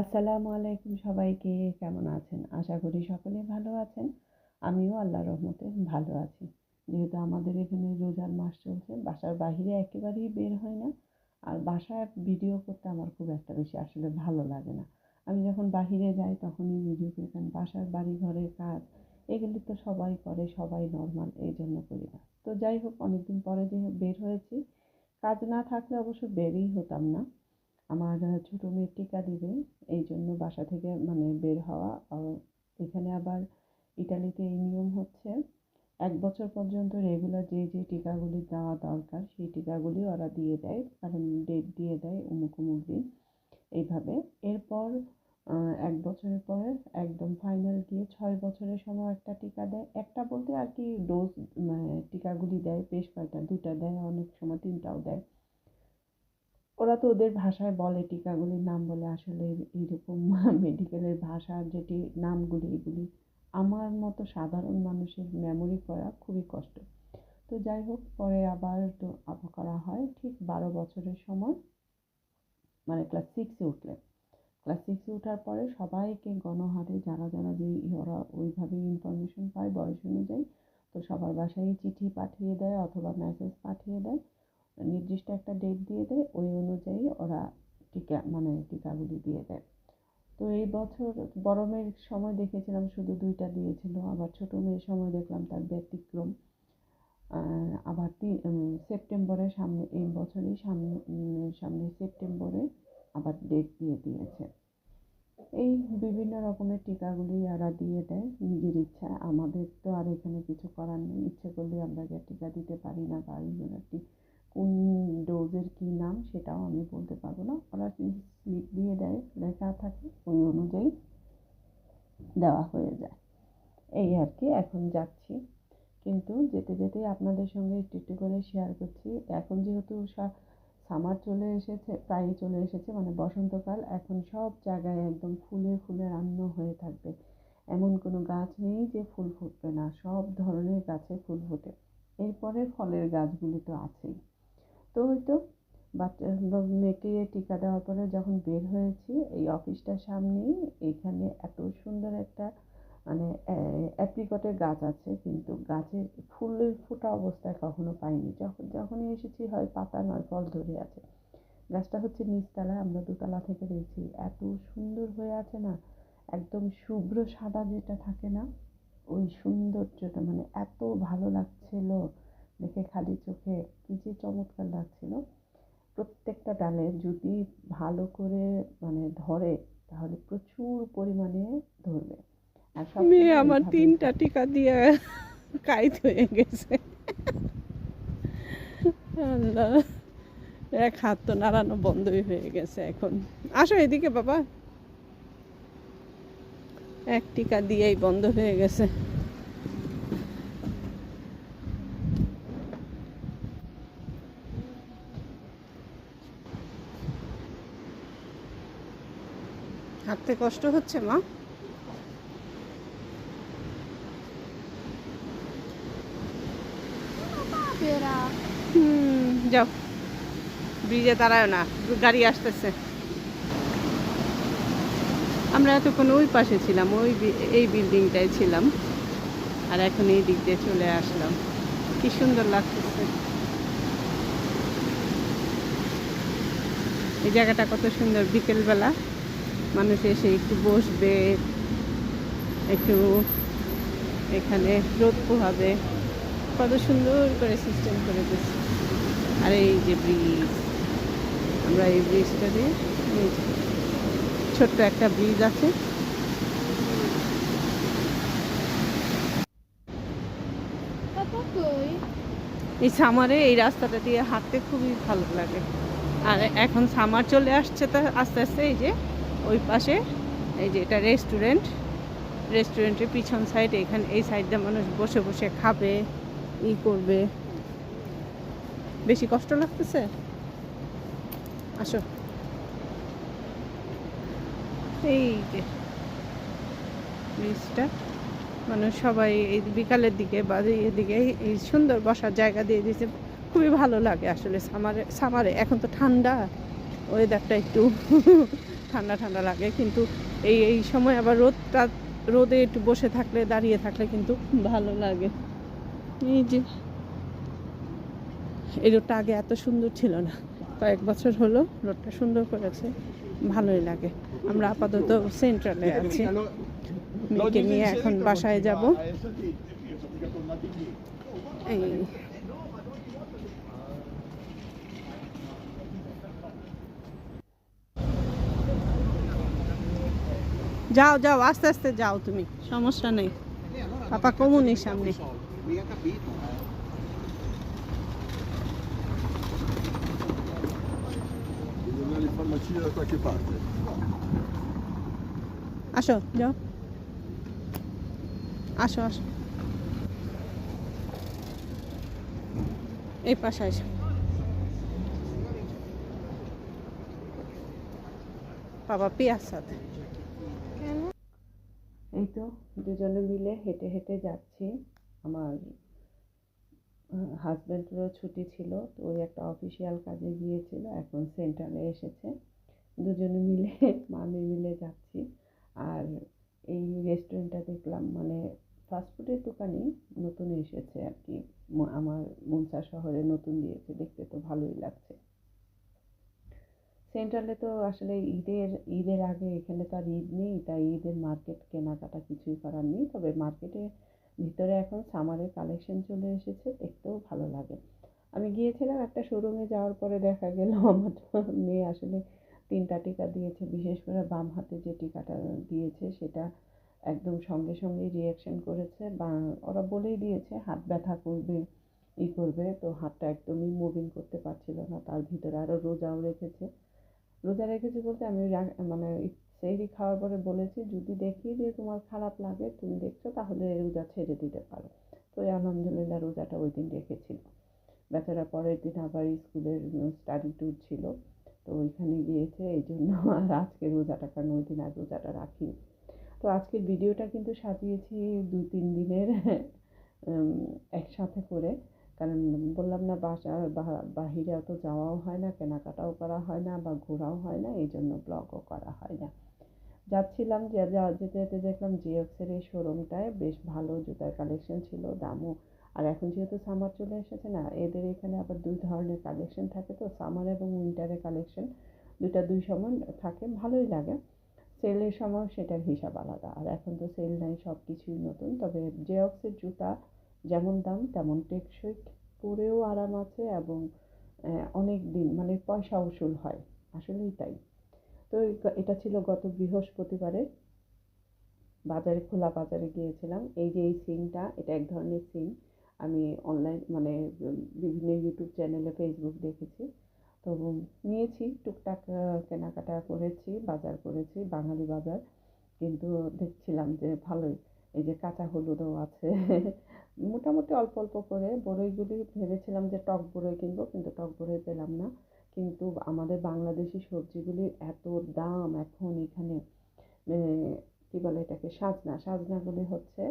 আসসালামু আলাইকুম সবাইকে, কেমন আছেন? আশা করি সকলে ভালো আছেন। আমিও আল্লাহর রহমতে ভালো আছি। যেহেতু আমাদের এখানে রোজার মাস চলছে, বাসার বাইরে একেবারেই বের হয় না। আর বাসায় ভিডিও করতে আমার খুব একটা বেশি আসলে ভালো লাগে না। আমি যখন বাহিরে যাই, তখনই ভিডিও করি কারণ বাসার বাড়ি, ঘরের কাজ, এগুলি তো সবাই করে, সবাই নর্মাল এই জন্য করি না। তো যাই হোক, অনেকদিন পরে যে বের হয়েছি, কাজ না থাকলে অবশ্য বেরই হতাম না। আমার ছোটো মেয়ে টিকা দিবে, এই জন্য বাসা থেকে মানে বের হওয়া। এখানে আবার ইটালিতে এই নিয়ম হচ্ছে, এক বছর পর্যন্ত রেগুলার যে যে টিকাগুলি দেওয়া দরকার, সেই টিকাগুলি ওরা দিয়ে দেয়, কারণ ডেট দিয়ে দেয় অমুক অমুক দিন। এইভাবে। এরপর এক বছরের পরে একদম ফাইনাল গিয়ে ছয় বছরের সময় একটা টিকা দেয়। একটা বলতে আর কি ডোজ মানে টিকাগুলি দেয়, বেশ কয়েকটা দুটা দেয়, অনেক সময় তিনটাও দেয়। ওরা তো ওদের ভাষায় বলে টিকাগুলির নাম বলে। আসলে এইরকম মেডিকেলের ভাষার যেটি নামগুলি, এগুলি আমার মতো সাধারণ মানুষের মেমোরি করা খুবই কষ্ট। তো যাই হোক, পরে আবার তো আবার করা হয়। ঠিক বারো বছরের সময় মানে ক্লাস সিক্সে উঠলে ক্লাস সিক্সে ওঠার পরে সবাইকে গণহারে, যারা যারা যে ওরা ওইভাবে ইনফরমেশন পায় বয়স অনুযায়ী, তো সবার বাসায় চিঠি পাঠিয়ে দেয় অথবা মেসেজ পাঠিয়ে দেয়। নির্দিষ্ট একটা ডেট দিয়ে দেয়, ওই অনুযায়ী ওরা টিকা মানে টিকাগুলি দিয়ে দেয়। তো এই বছর মেয়ের সময় দেখেছিলাম, শুধু দুইটা দিয়েছিল, আবার ছোটো মেয়ের সময় দেখলাম তার ব্যতিক্রম। আবার সেপ্টেম্বরের সামনে, এই বছরই সামনে সামনে সেপ্টেম্বরে আবার ডেট দিয়ে দিয়েছে। এই বিভিন্ন রকমের টিকাগুলি এরা দিয়ে দেয়, নিজের ইচ্ছা। আমাদের তো আর এখানে কিছু করার নেই, ইচ্ছে করলে আমরা টিকা দিতে পারি না বা এইগুলো কোন ডোজের কী নাম সেটাও আমি বলতে পারব না। ওরা স্লিপ দিয়ে দেয়, লেখা থাকে, ওই অনুযায়ী দেওয়া হয়ে যায়। এই আর কি, এখন যাচ্ছি। কিন্তু যেতে যেতে আপনাদের সঙ্গে একটু একটু করে শেয়ার করছি। এখন যেহেতু সামার চলে এসেছে প্রায়ই চলে এসেছে মানে বসন্তকাল, এখন সব জায়গায় একদম ফুলে ফুলে রান্ন হয়ে থাকবে। এমন কোনো গাছ নেই যে ফুল ফুটবে না, সব ধরনের গাছে ফুল ফোটে। এরপরে ফলের গাছগুলি তো আছেই। তো হয়তো বাচ্চা মেয়েকে টিকা দেওয়ার পরে যখন বের হয়েছি, এই অফিসটার সামনেই এখানে এত সুন্দর একটা মানে অ্যাপ্রিকটের গাছ আছে। কিন্তু গাছের ফুলের ফোটা অবস্থায় কখনো পাইনি। যখন যখনই এসেছি, হয় পাতা নয়, ফল ধরে আছে। গাছটা হচ্ছে নিচতলায়, আমরা দোতলা থেকে দেখছি। এত সুন্দর হয়ে আছে না, একদম শুভ্র সাদা যেটা থাকে না, ওই সৌন্দর্যটা মানে এত ভালো লাগছিল। দেখে খালি চোখে কী যে চমৎকার লাগছিল। প্রত্যেকটা ডালে যদি ভালো করে মানে ধরে তাহলে প্রচুর পরিমাণে ধরবে। আর সব মেয়ে আমার তিনটা টিকা দিয়ে কাইত হয়ে গেছে। আল্লাহ এক হাত তো নাড়ানো বন্ধই হয়ে গেছে এখন। আসো এদিকে বাবা। এক টিকা দিয়েই বন্ধ হয়ে গেছে। হাঁটতে কষ্ট হচ্ছে, মা? হুম, যাও। ব্রিজে দাঁড়ায় না, গাড়ি আসতেছে। আমরা এতক্ষণ ওই পাশে ছিলাম, ওই এই বিল্ডিংটায় ছিলাম, আর এখন এই দিক দিয়ে চলে আসলাম। কি সুন্দর লাগতেছে। এই জায়গাটা কত সুন্দর, বিকেলবেলা। মানুষ এসে একটু বসবে একটু এখানে রোদ পোহাবে কত সুন্দর করে সিস্টেম করে দিচ্ছে। আর এই যে ব্রিজ আমরা এই ব্রিজটা দিয়ে ছোট্ট একটা ব্রিজ আছে। এই সামারে এই রাস্তাটা দিয়ে হাঁটতে খুবই ভালো লাগে। আর এখন সামার চলে আসছে তো আস্তে আস্তে এই যে ওই পাশে, এই যে এটা রেস্টুরেন্ট রেস্টুরেন্টের পিছন সাইড এখানে, এই সাইডটা মানুষ বসে বসে খাবে, ই করবে। বেশি কষ্ট লাগতেছে? আসো। এই যে ব্রিজটা, মানুষ সবাই এই বিকালের দিকে বা এদিকে এই সুন্দর বসার জায়গা দিয়ে দিয়েছে। খুবই ভালো লাগে আসলে সামারে সামারে এখন তো ঠান্ডা। ওয়েদারটা একটু ঠান্ডা ঠান্ডা লাগে, কিন্তু এই এই সময় আবার রোদটা, রোদে একটু বসে থাকলে, দাঁড়িয়ে থাকলে কিন্তু ভালো লাগে। এই যে, এই রোডটা আগে এত সুন্দর ছিল না। কয়েক বছর হলো রোডটা সুন্দর করেছে, ভালোই লাগে। আমরা আপাতত সেন্ট্রালে আছি। মেয়েকে নিয়ে এখন বাসায় যাব। এই যাও যাও, আস্তে আস্তে যাও তুমি। সমস্যা নেই। পাপা কমুনি সামনে. আসো, যাও। আসো আসো। এই পাশে আসো। বাবা পিয়ার সাথে এই তো দুজনে মিলে হেঁটে হেঁটে যাচ্ছি। আমার হাজব্যান্ডেরও ছুটি ছিল, তো ওই একটা অফিসিয়াল কাজে গিয়েছিল, এখন সেন্টারে এসেছে। দুজনে মিলে, মামি মিলে যাচ্ছি। আর এই রেস্টুরেন্টটা দেখলাম মানে ফাস্টফুডের দোকানই নতুন এসেছে আর কি। আমার মনসা শহরে নতুন দিয়েছে, দেখতে তো ভালোই লাগছে। সেন্ট্রালে তো আসলে ঈদের ঈদের আগে এখানে তো আর ঈদ নেই, তাই ঈদের মার্কেট কেনাকাটা কিছুই করার নেই। তবে মার্কেটে ভিতরে এখন সামারের কালেকশন চলে এসেছে, দেখতেও ভালো লাগে। আমি গিয়েছিলাম একটা শোরুমে যাওয়ার পরে দেখা গেল আমার মেয়ে আসলে তিনটা টিকা দিয়েছে, বিশেষ করে বাম হাতে যে টিকাটা দিয়েছে, সেটা একদম সঙ্গে সঙ্গেই রিয়াকশন করেছে। বা ওরা বলেই দিয়েছে, হাত ব্যথা করবে, ই করবে। তো হাতটা একদমই মুভিং করতে পারছিল না, তার ভিতরে আরও রোজাও রেখেছে। রোজা রেখেছি বলতে আমি মানে সেহরি খাওয়ার পরে বলেছি, যদি দেখি যে তোমার খারাপ লাগে তুমি দেখছ, তাহলে রোজা ছেড়ে দিতে পারো। তো আলহামদুলিল্লাহ রোজাটা ওই দিন রেখেছিল। বেচারা পরের দিন আবার স্কুলের স্টাডি ট্যুর ছিল। তো ওইখানে গিয়েছে, এই জন্য আর আজকে রোজাটা, কারণ ওই দিন আর রোজাটা রাখিনি। তো আজকের ভিডিওটা কিন্তু সাজিয়েছি দু তিন দিনের একসাথে করে। কারণ বললাম না বাসার বাহিরে অত যাওয়াও হয় না, কেনাকাটাও করা হয় না, বা ঘোরাও হয় না, এই জন্য ব্লগও করা হয় না। যাচ্ছিলাম যে যেতে যেতে দেখলাম জিএক্সের এই শোরুমটায় বেশ ভালো জুতার কালেকশন ছিল, দামও। আর এখন যেহেতু সামার চলে এসেছে না, এদের এখানে আবার দুই ধরনের কালেকশন থাকে তো সামার এবং উইন্টারের কালেকশন দুইটা দুই সময় থাকে, ভালোই লাগে। সেলের সময় সেটার হিসাব আলাদা। আর এখন তো সেল নাই সব কিছুই নতুন। তবে জেরক্সের জুতা যেমন দাম, তেমন টেকসই পরেও আরাম আছে এবং অনেক দিন মানে পয়সা উসুল হয়। আসলেই তাই। তো এটা ছিল গত বৃহস্পতিবারে। বাজারে, খোলা বাজারে গিয়েছিলাম। এই যে এই সিনটা, এটা এক ধরনের সিন। আমি অনলাইন মানে বিভিন্ন ইউটিউব চ্যানেলে ফেসবুক দেখেছি। তো নিয়েছি, টুকটাক কেনাকাটা করেছি, বাজার করেছি, বাঙালি বাজার। কিন্তু দেখছিলাম যে ভালোই, এই যে কাঁচা হলুদও আছে। মোটামুটি অল্প অল্প করে বড়ইগুলি ভেবেছিলাম যে টক বড়ই কিনবো, কিন্তু টক বড়ই পেলাম না। কিন্তু আমাদের বাংলাদেশি সবজিগুলির এত দাম এখন এখানে কী বলে এটাকে, সাজনা। সাজনাগুলি হচ্ছে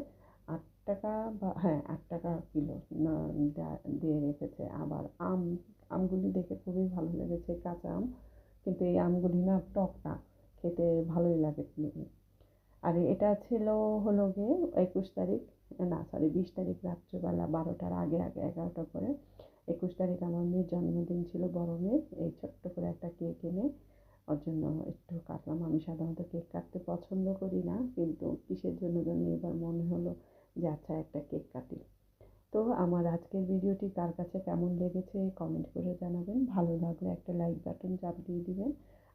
আট টাকা বা হ্যাঁ আট টাকা কিলো। দিয়ে রেখেছে। আবার আম, আমগুলি দেখে খুবই ভালো লেগেছে, কাঁচা আম। কিন্তু এই আমগুলি না টক না, খেতে ভালোই লাগে। আর এটা ছিল হলো গিয়ে একুশ তারিখ। না সরি বিশ তারিখ রাত্রেবেলা বারোটার আগে আগে এগারোটার পরে একুশ তারিখ আমার মেয়ের জন্মদিন ছিল বড় মেয়ের। এই ছোট্ট করে একটা কেক এনে ওর জন্য একটু কাটলাম। আমি সাধারণত কেক কাটতে পছন্দ করি না, কিন্তু কিসের জন্য জানি এবার মনে হলো যে আচ্ছা একটা কেক কাটি। তো আমার আজকের ভিডিওটি কার কাছে কেমন লেগেছে কমেন্ট করে জানাবেন। ভালো লাগলে একটা লাইক বাটন চাপ দিয়ে দিবেন।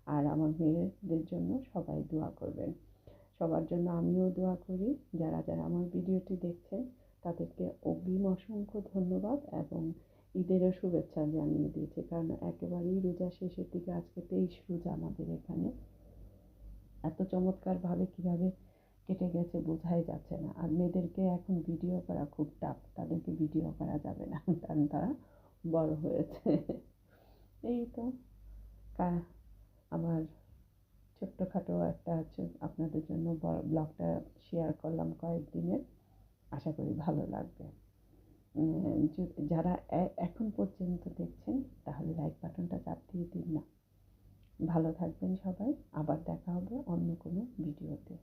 আর আমার মেয়েদের জন্য সবাই দোয়া করবেন। সবার জন্য আমিও দোয়া করি। যারা যারা আমার ভিডিওটি দেখছেন, তাদেরকে অগ্রিম অসংখ্য ধন্যবাদ এবং ঈদেরও শুভেচ্ছা জানিয়ে দিয়েছি। কারণ একেবারেই রোজা শেষের দিকে আজকে তেইশ রোজা আমাদের এখানে। এত চমৎকারভাবে কীভাবে কেটে গেছে বোঝাই যাচ্ছে না। আর মেয়েদেরকে এখন ভিডিও করা খুব টাফ তাদেরকে ভিডিও করা যাবে না, কারণ তারা বড় হয়েছে। এই তো আমার ছোট্টখাটো একটা হচ্ছে আপনাদের জন্য ব্লগটা শেয়ার করলাম কয়েকদিনের। আশা করি ভালো লাগবে। যারা এখন পর্যন্ত দেখছেন, তাহলে লাইক বাটনটা চাপ দিয়ে দিন না। ভালো থাকবেন সবাই। আবার দেখা হবে অন্য কোনো ভিডিওতে